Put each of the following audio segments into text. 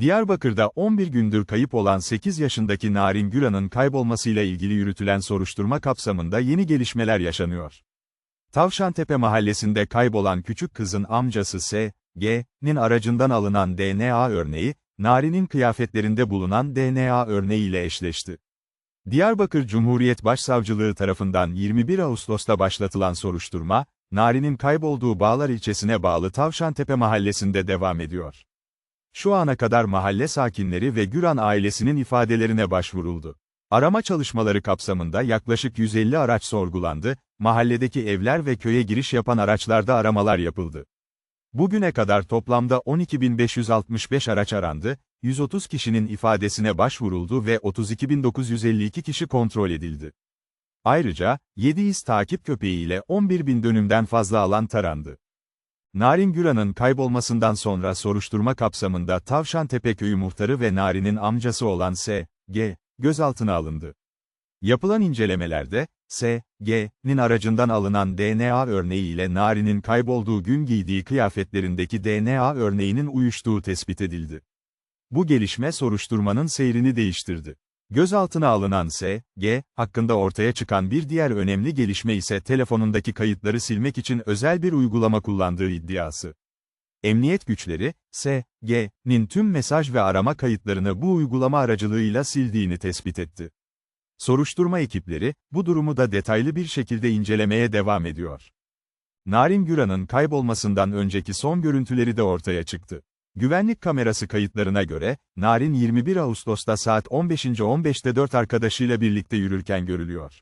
Diyarbakır'da 11 gündür kayıp olan 8 yaşındaki Narin Güran'ın kaybolmasıyla ilgili yürütülen soruşturma kapsamında yeni gelişmeler yaşanıyor. Tavşantepe mahallesinde kaybolan küçük kızın amcası S. G.'nin aracından alınan DNA örneği, Narin'in kıyafetlerinde bulunan DNA örneği ile eşleşti. Diyarbakır Cumhuriyet Başsavcılığı tarafından 21 Ağustos'ta başlatılan soruşturma, Narin'in kaybolduğu Bağlar ilçesine bağlı Tavşantepe mahallesinde devam ediyor. Şu ana kadar mahalle sakinleri ve Güran ailesinin ifadelerine başvuruldu. Arama çalışmaları kapsamında yaklaşık 150 araç sorgulandı, mahalledeki evler ve köye giriş yapan araçlarda aramalar yapıldı. Bugüne kadar toplamda 12.565 araç arandı, 130 kişinin ifadesine başvuruldu ve 32.952 kişi kontrol edildi. Ayrıca, 7 iz takip köpeğiyle 11.000 dönümden fazla alan tarandı. Narin Güran'ın kaybolmasından sonra soruşturma kapsamında Tavşantepe köyü muhtarı ve Narin'in amcası olan S. G. gözaltına alındı. Yapılan incelemelerde, S. G.'nin aracından alınan DNA örneği ile Narin'in kaybolduğu gün giydiği kıyafetlerindeki DNA örneğinin uyuştuğu tespit edildi. Bu gelişme soruşturmanın seyrini değiştirdi. Gözaltına alınan S. G. hakkında ortaya çıkan bir diğer önemli gelişme ise telefonundaki kayıtları silmek için özel bir uygulama kullandığı iddiası. Emniyet güçleri, S. G.'nin tüm mesaj ve arama kayıtlarını bu uygulama aracılığıyla sildiğini tespit etti. Soruşturma ekipleri, bu durumu da detaylı bir şekilde incelemeye devam ediyor. Narin Güran'ın kaybolmasından önceki son görüntüleri de ortaya çıktı. Güvenlik kamerası kayıtlarına göre, Narin 21 Ağustos'ta saat 15.15'te 4 arkadaşıyla birlikte yürürken görülüyor.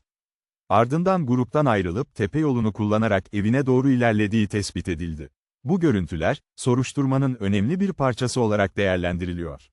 Ardından gruptan ayrılıp tepe yolunu kullanarak evine doğru ilerlediği tespit edildi. Bu görüntüler, soruşturmanın önemli bir parçası olarak değerlendiriliyor.